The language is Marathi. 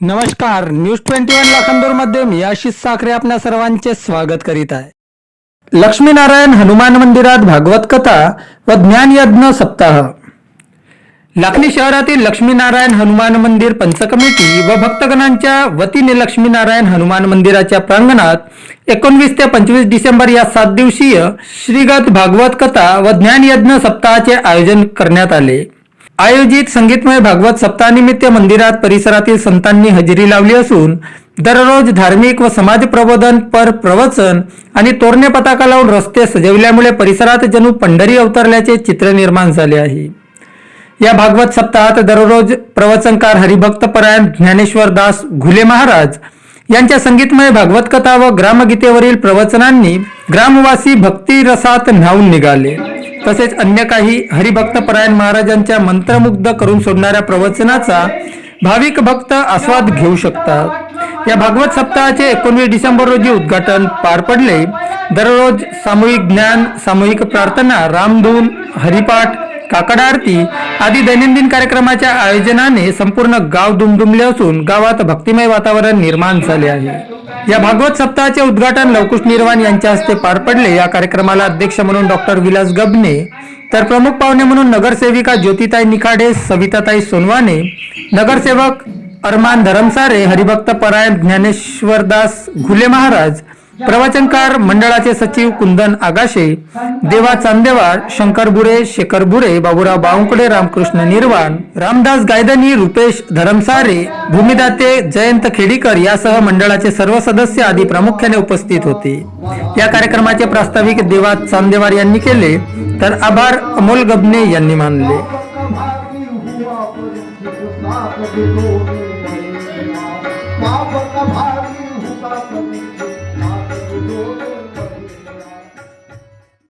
नमस्कार न्यूज ट्वेंटी वन लाखांदूरमध्ये मी आशिष साखरे आपल्या सर्वांचे स्वागत करीत आहे. लक्ष्मीनारायण हनुमान मंदिरात भागवत कथा व ज्ञान यज्ञ सप्ताह. लाखनी शहरातील लक्ष्मीनारायण हनुमान मंदिर पंच कमिटी व भक्तगणांच्या वतीने लक्ष्मीनारायण हनुमान मंदिराच्या प्रांगणात एकोणवीस ते पंचवीस डिसेंबर या सात दिवसीय श्रीगत भागवत कथा व ज्ञान यज्ञ सप्ताहाचे आयोजन करण्यात आले. आयोजित संगीतमय भागवत सप्ताहानिमित्त मंदिरात परिसरातील संतांनी हजेरी लावली असून दररोज धार्मिक व समाज प्रबोधन पर प्रवचन आणि तोरणे पताका लावून रस्ते सजवल्यामुळे परिसरात जणू पंढरी अवतरल्याचे चित्र निर्माण झाले आहे. या भागवत सप्ताहात दररोज प्रवचनकार हरिभक्त परायण ज्ञानेश्वर दास घुले महाराज यांच्या संगीतमय भागवत कथा व ग्रामगीतेवरील प्रवचनांनी ग्रामवासी भक्ती रसात न्हावून निघाले. तसेच अन्य काही हरिभक्त परायण महाराजांच्या मंत्रमुग्ध करून सोडणाऱ्या प्रवचनाचा भाविक भक्त आस्वाद घेऊ शकतात. या भागवत सप्ताहाचे एकोणवीस डिसेंबर रोजी उद्घाटन पार पडले. दररोज सामूहिक ज्ञान सामूहिक प्रार्थना रामधून हरिपाठ काकड आरती आदी दैनंदिन कार्यक्रमाच्या आयोजनाने संपूर्ण गाव दुमदुमले असून गावात भक्तिमय वातावरण निर्माण झाले आहे. या भागवत सप्ताहाचे उद्घाटन लवकुश निर्वाण यांच्या हस्ते पार पडले. या कार्यक्रमाला अध्यक्ष म्हणून डॉक्टर विलास गबने तर प्रमुख पाहुणे म्हणून नगरसेविका ज्योतिताई निखाडे सविताताई सोनवाने नगरसेवक अरमान धरमसारे हरिभक्त परायण ज्ञानेश्वरदास घुले महाराज प्रवचनकार मंडळाचे सचिव कुंदन आगाशे देवा चांदेवार शंकर बुरे शेखर बुरे बाबुराव बावंकडे रामकृष्ण निर्वाण रामदास गायदनी रुपेश धरमसारे भूमिदाते जयंत खेडीकर यासह मंडळाचे सर्व सदस्य आदी प्रामुख्याने उपस्थित होते. या कार्यक्रमाचे प्रास्ताविक देवा चांदेवार यांनी केले तर आभार अमोल गबने यांनी मानले. का